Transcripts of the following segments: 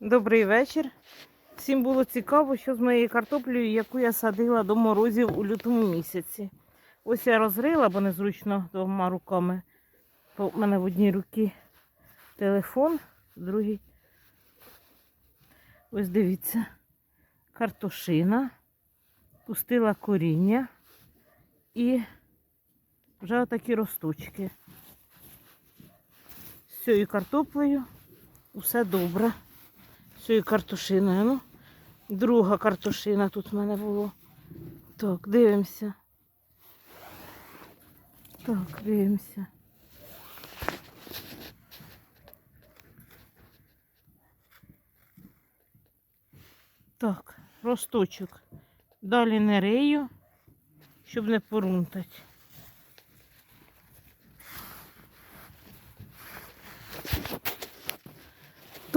Добрий вечір. Всім було цікаво, що з моєю картоплею, яку я садила до морозів у лютому місяці. Ось я розрила, бо незручно двома руками. В мене в одній руці телефон, в другій. Ось дивіться, картошина, пустила коріння і вже отакі росточки. З цією картоплею все добре. Цією картошиною. Ну, друга картошина тут в мене було. Так, дивимося. Так, дивимося. Так, росточок. Далі не рию, щоб не порунтати.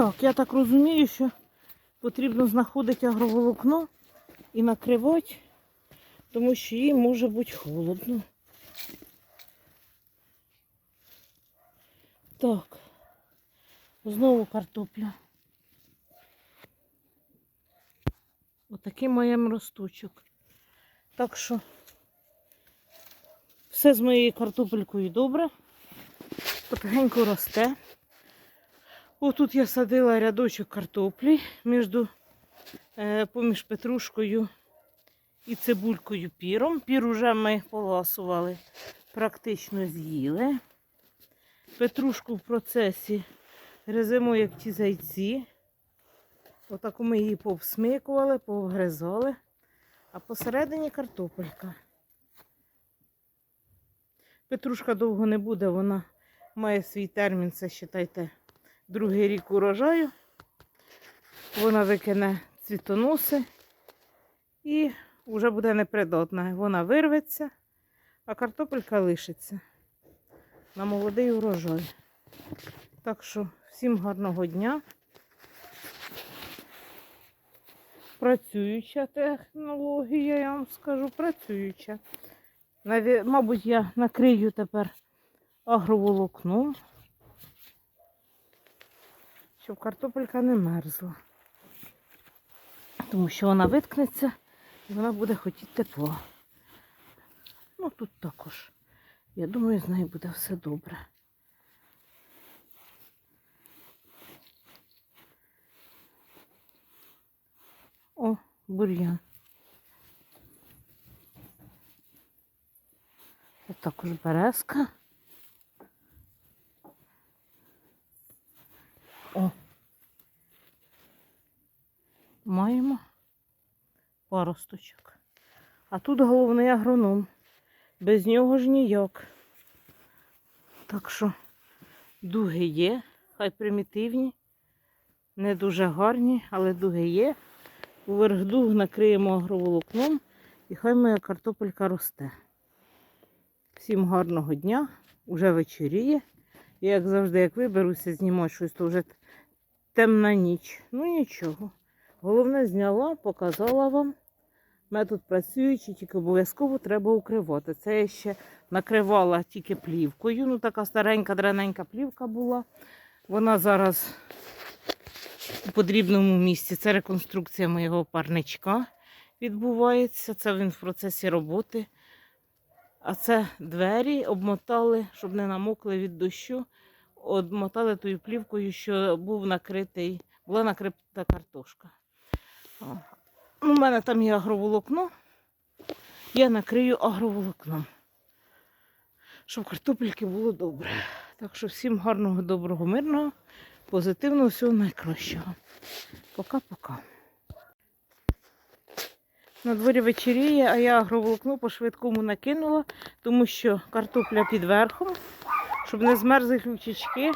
Так, я так розумію, що потрібно знаходити агроволокно і накривати, тому що їй може бути холодно. Так, знову картопля. Отакий моєм росточок. Так що все з моєю картопелькою добре. Потихеньку росте. Отут я садила рядочок картоплі між, е, поміж петрушкою і цибулькою піром. Пір уже ми поласували, практично з'їли. Петрушку в процесі гриземо, як ті зайці. Отаку ми її повсмикували, повгризали, а посередині картопелька. Петрушка довго не буде, вона має свій термін, це вважайте, другий рік урожаю. Вона викине цвітоноси і вже буде непридатна. Вона вирветься, а картопелька лишиться на молодий урожай. Так що всім гарного дня. Працююча технологія, я вам скажу, працююча. Мабуть, я накрию тепер агроволокном, щоб картопелька не мерзла. Тому що вона виткнеться і вона буде хотіти тепла. Ну тут також. Я думаю, з нею буде все добре. О, бур'ян. Це також березка. О. паросточок. А тут головний агроном. Без нього ж ніяк. Так що дуги є, хай примітивні, не дуже гарні, але дуги є. Уверх дуг накриємо агроволокном і хай моя картопелька росте. Всім гарного дня, уже вечоріє. Я, як завжди, як виберуся, знімати щось, то вже темна ніч. Ну нічого. Головне зняла, показала вам. Метод працюючий, тільки обов'язково треба укривати. Це я ще накривала тільки плівкою. Ну, така старенька, дрененька плівка була. Вона зараз у потрібному місці. Це реконструкція моєго парничка відбувається. Це він в процесі роботи. А це двері обмотали, щоб не намокли від дощу. Обмотали тою плівкою, що був накритий, була накрита картошка. У мене там є агроволокно. Я накрию агроволокном. Щоб картопельки було добре. Так що всім гарного, доброго, мирного, позитивного, всього найкращого. Пока-пока. На дворі вечеріє, а я агроволокно по швидкому накинула, тому що картопля під верхом, щоб не змерзли ключички.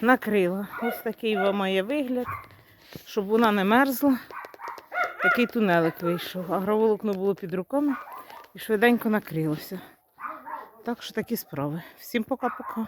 Накрила. Ось такий вам має вигляд, щоб вона не мерзла. Такий тунелик вийшов. Агроволокно було під руками і швиденько накрилося. Так що такі справи. Всім пока-пока.